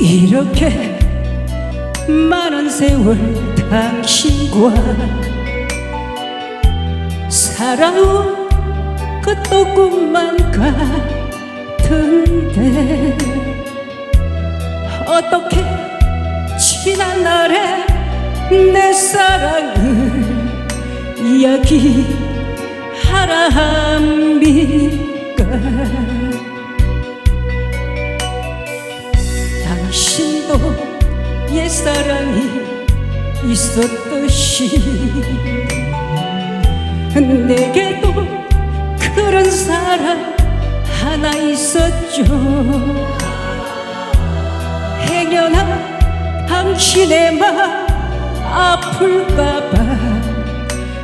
이렇게 많은 세월 당신과 살아온 그또 꿈만 같은데 어떻게 지난 날의 내 사랑을 이야기하라 합니까 옛사랑이 있었듯이 내게도 그런 사랑 하나 있었죠. 행여나 당신의 맘 아플까봐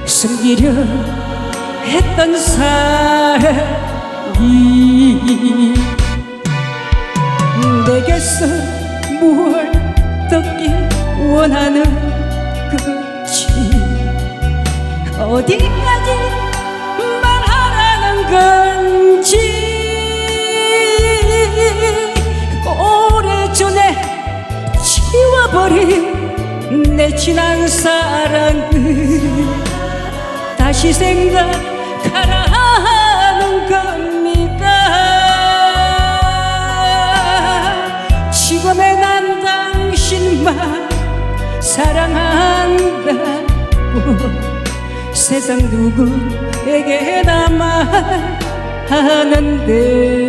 숨기려 했던 사랑이 내게서 무얼 듣길 원하는 거지 어디까지 말하라는 건지? 오래전에 지워버린 내 지난 사랑을 다시 생각하라 하는 겁니 세상 누구에게나 말하는데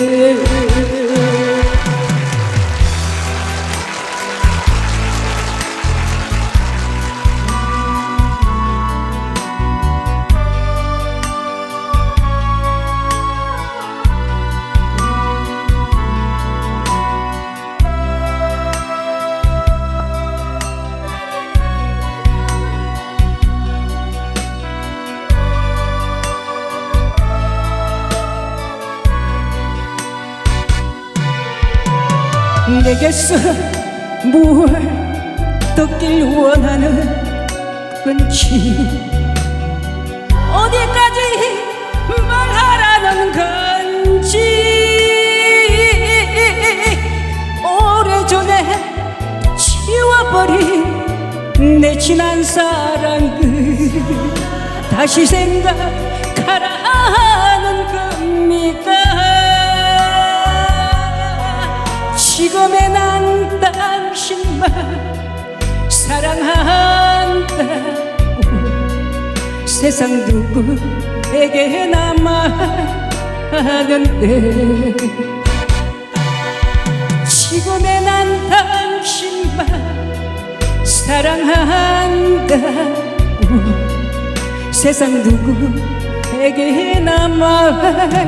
내게서 무얼 듣길 원하는 건지. 어디까지 말하라는 건지. 오래전에 지워버린 내 지난 사랑을 다시 생각하라 하는 세상 누구에게나 말하는데? 지금의 난 당신만 사랑한다고. 세상 누구에게나 말하는데